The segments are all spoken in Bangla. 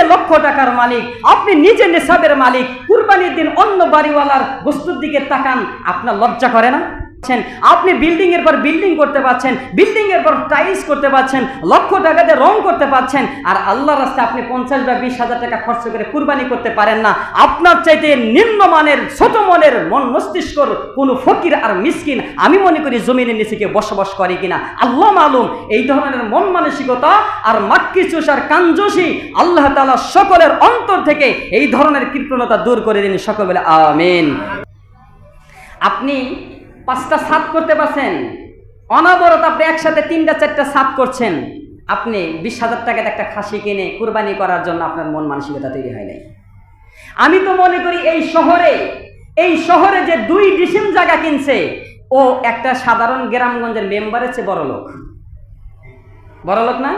লক্ষ টাকার মালিক, আপনি নিজে নেশাবের মালিক, কুরবানির দিন অন্য বাড়িওয়ালার বস্তুর দিকে তাকান, আপনার লজ্জা করে না। আপনি বিল্ডিং এর পর বিল্ডিং করতে পারছেন বিল্ডিং এর পর টাইলস করতে পারছেন লক্ষ টাকাতে রং করতে পারছেন আর আল্লাহ রাস্তায় আপনি পঞ্চাশ বা বিশ হাজার টাকা খরচ করে কুরবানি করতে পারেন না। আপনার চাইতে নিম্নমানের ছোট মনের, মন মস্তিষ্কর কোনো ফকির আর মিসকিন আমি মনে করি জমিনের নিচে কেউ বসবাস করে কিনা। আল্লাহ মালুম, এই ধরনের মন মানসিকতা আর মাক্কি চুষার কাঞ্জসি আল্লাহ তালা সকলের অন্তর থেকে এই ধরনের কৃপণতা দূর করে দিন সকল আমিন। আপনি পাঁচটা সাত করতে পারছেন? অনাবরত আপনি একসাথে তিনটা, চারটা সাত করছেন। আপনি বিশ হাজার টাকাতে একটা খাসি কিনে কুরবানি করার জন্য আপনার মন মানসিকতা তৈরি হয় নাই। আমি তো মনে করি এই শহরে এই শহরে যে দুই ডিসিম জায়গা কিনছে, ও একটা সাধারণ গ্রামগঞ্জের মেম্বারের চেয়ে বড় লোক। বড় লোক না?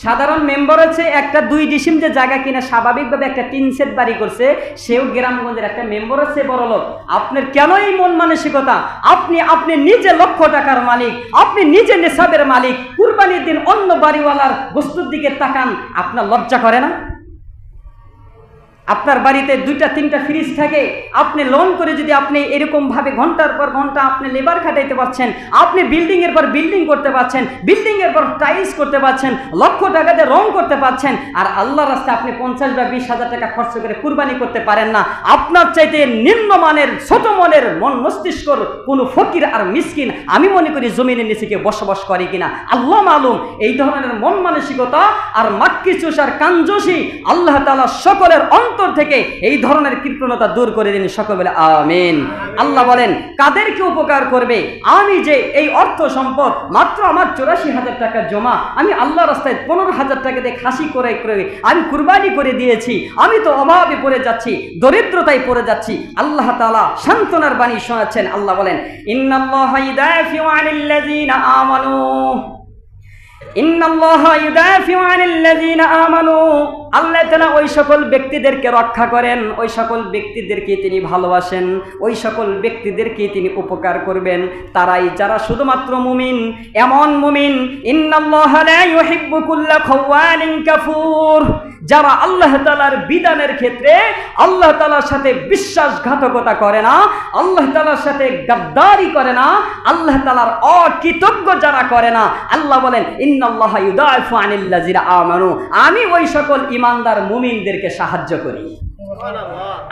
সাধারণ মেম্বার হচ্ছে একটা দুই ডিসিম যে জায়গা কিনা স্বাভাবিকভাবে একটা টিন সেট বাড়ি করছে, সেও গ্রামগঞ্জের একটা মেম্বার হচ্ছে বড় লোক। আপনার কেন এই মন মানসিকতা? আপনি আপনি নিজে লক্ষ টাকার মালিক, আপনি নিজে নেশাবের মালিক। কুরবানির দিন অন্য বাড়িওয়ালার বস্তুর দিকে তাকান, আপনার লজ্জা করে না? আপনার বাড়িতে দুইটা, তিনটা ফ্রিজ থাকে। আপনি লোন করে যদি আপনি এরকমভাবে ঘণ্টার পর ঘণ্টা আপনি লেবার খাটাইতে পারছেন, আপনি বিল্ডিংয়ের পর বিল্ডিং করতে পারছেন বিল্ডিংয়ের পর টাইলস করতে পারছেন, লক্ষ টাকাতে রং করতে পারছেন, আর আল্লাহ রাস্তায় আপনি পঞ্চাশ বা বিশ হাজার টাকা খরচ করে কুরবানি করতে পারেন না। আপনার চাইতে নিম্নমানের ছোট মনের, মন মস্তিষ্কর কোনো ফকির আর মিসকিন আমি মনে করি জমিনের নিচে কেউ বসবাস করে কিনা। আল্লাহ মালুম, এই ধরনের মন মানসিকতা আর মাক্কি চুষার কাঞ্জসি আল্লাহ তালা সকলের অন্তর থেকে এই ধরনের কৃপণতা দূর করে দিন সকল। আমিন। আল্লাহ বলেন কাদেরকে উপকার করবে? আমি যে এই অর্থ সম্পদ মাত্র আমার চৌরাশি হাজার টাকা জমা, আমি আল্লাহ রাস্তায় পনেরো হাজার টাকা দিয়ে খাসি করে করে, আমি কুরবানি করে দিয়েছি, আমি তো অভাবে পড়ে যাচ্ছি, দরিদ্রতায় পড়ে যাচ্ছি। আল্লাহ তালা সান্ত্বনার বাণী শোনাচ্ছেন। আল্লাহ বলেন, ইন্নাল্লাহা আমানু। আল্লাহ তাআলা ওই সকল ব্যক্তিদেরকে রক্ষা করেন, ওই সকল ব্যক্তিদেরকে তিনি ভালোবাসেন, ওই সকল ব্যক্তিদেরকে তিনি উপকার করবেন। তারাই যারা শুধুমাত্র মুমিন, এমন মুমিন, ইন্নাল্লাহ কাফুর। যারা আল্লাহ তালার বিধানের ক্ষেত্রে আল্লাহ তালার সাথে বিশ্বাসঘাতকতা করে না, আল্লাহ তালার সাথে গাদ্দারি করে না, আল্লাহ তালার অকৃতজ্ঞ যারা করে না, আল্লাহ বলেন আনিল্লাযিনা আমানু। আমি ওই সকল ইমানদার মুমিনদেরকে সাহায্য করি।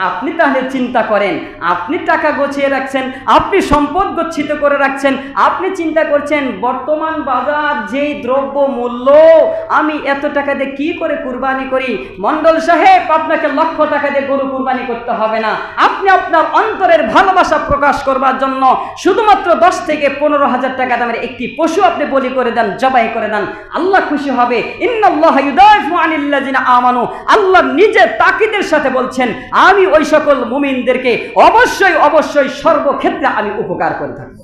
আপনি তাহলে চিন্তা করেন, আপনি টাকা গছিয়ে রাখছেন, আপনি সম্পদ গচ্ছিত করে রাখছেন, আপনি চিন্তা করছেন, বর্তমান বাজার যেই দ্রব্য মূল্য আমি এত টাকা দিয়ে কি করে কুরবানি করি? মন্ডল সাহেব, আপনাকে লক্ষ টাকা দিয়ে গরু কুরবানি করতে হবে না। আপনি আপনার অন্তরের ভালোবাসা প্রকাশ করবার জন্য শুধুমাত্র দশ থেকে পনেরো হাজার টাকা দামের একটি পশু আপনি বলি করে দেন, জবাই করে দেন। আল্লাহ খুশি হবে। ইন্নাল্লাহ আমানু। আল্লাহ নিজে তাকিদের সাথে বলছেন আমি ওই সকল মুমিনদেরকে অবশ্যই অবশ্যই সর্বক্ষেত্রে আমি উপকার করে থাকি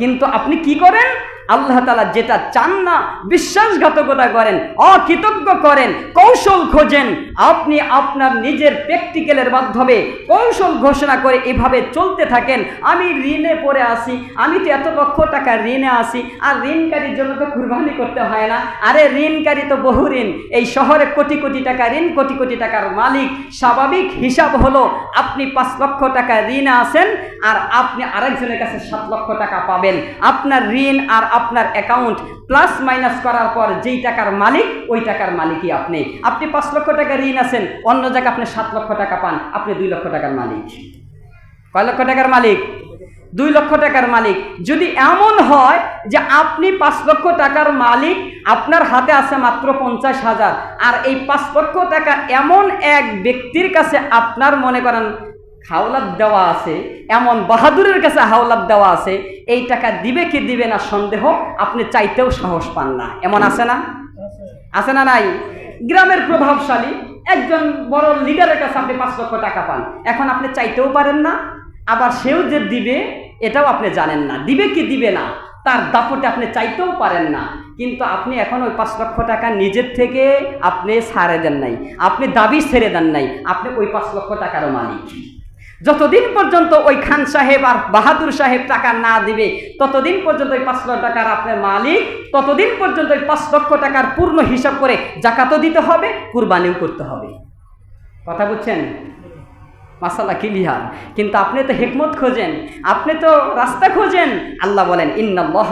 কিন্তু আপনি কি করেন? আল্লাহ তালা যেটা চান না, বিশ্বাসঘাতকতা করেন, অকৃতজ্ঞ করেন, কৌশল খোঁজেন আপনি আপনার নিজের প্র্যাকটিক্যালের মাধ্যমে কৌশল ঘোষণা করে এভাবে চলতে থাকেন। আমি ঋণে পড়ে আসি আমি তো এত লক্ষ টাকা ঋণে আসি আর ঋণকারীর জন্য তো কুরবানি করতে হয় না। আরে ঋণকারী তো বহু ঋণ। এই শহরে কোটি কোটি টাকা ঋণ, কোটি কোটি টাকার মালিক। স্বাভাবিক হিসাব হলো, আপনি পাঁচ লক্ষ টাকা ঋণে আসেন আর আপনি আরেকজনের কাছে সাত লক্ষ টাকা পাবেন। আপনার ঋণ আর আপনার অ্যাকাউন্ট প্লাস মাইনাস করার পর যেই টাকার মালিক, ওই টাকার মালিকই আপনি। আপনি পাঁচ লক্ষ টাকা ঋণ আছেন, অন্য জায়গায় আপনি সাত লক্ষ টাকা পান, আপনি দুই লক্ষ টাকার মালিক। কয় লক্ষ টাকার মালিক? দুই লক্ষ টাকার মালিক। যদি এমন হয় যে আপনি পাঁচ লক্ষ টাকার মালিক, আপনার হাতে আছে মাত্র পঞ্চাশ হাজার, আর এই পাঁচ লক্ষ টাকা এমন এক ব্যক্তির কাছে আপনার মনে করেন হাওলাত দেওয়া আছে, এমন বাহাদুরের কাছে হাওলাত দেওয়া আছে, এই টাকা দিবে কি দিবে না সন্দেহ, আপনি চাইতেও সাহস পান না। এমন আছে না? আছে না নাই? গ্রামের প্রভাবশালী, একজন বড় লিডারের কাছে আপনি পাঁচ লক্ষ টাকা পান। এখন আপনি চাইতেও পারেন না, আবার সেও যে দিবে, এটাও আপনি জানেন না। দিবে কি দিবে না, তার দাপটে আপনি চাইতেও পারেন না। কিন্তু আপনি এখন ওই পাঁচ লক্ষ টাকা নিজের থেকে আপনি ছাড়ে দেন নাই, আপনি দাবি ছেড়ে দেন নাই, আপনি ওই পাঁচ লক্ষ টাকারও মালিক। যতদিন পর্যন্ত ওই খান সাহেব আর বাহাদুর সাহেব টাকা না দিবে, ততদিন পর্যন্ত ওই পাঁচ লক্ষ টাকার আপনার মালিক, ততদিন পর্যন্ত ওই পাঁচ লক্ষ টাকার পূর্ণ হিসাব করে জাকাতও দিতে হবে, কুরবানিও করতে হবে। কথা বুঝছেন? মাসালা ক্লিয়ার কিন্তু আপনি তো হেকমত খোঁজেন, আপনি তো রাস্তা খোঁজেন। আল্লাহ বলেন, ইন্নাল্লাহ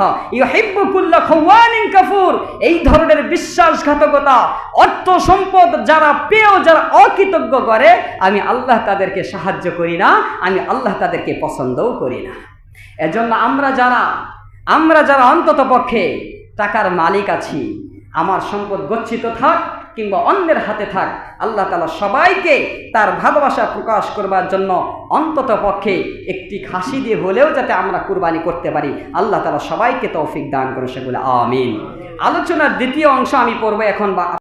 এই ধরনের বিশ্বাসঘাতকতা, অর্থ সম্পদ যারা পেয়েও যারা অকৃতজ্ঞ করে, আমি আল্লাহ তাদেরকে সাহায্য করি না, আমি আল্লাহ তাদেরকে পছন্দও করি না। এজন্য আমরা যারা আমরা যারা অন্তত পক্ষে টাকার মালিক আছি, আমার সম্পদ গচ্ছিত থাক কিংবা অন্যের হাতে থাক, আল্লাহ তালা সবাইকে তার ভালোবাসা প্রকাশ করবার জন্য অন্তত পক্ষে একটি খাসি দিয়ে হলেও যাতে আমরা কুরবানি করতে পারি। আল্লাহ তালা সবাইকে তৌফিক দান করে সেগুলো আমিন। আলোচনার দ্বিতীয় অংশ আমি পড়ব এখন বা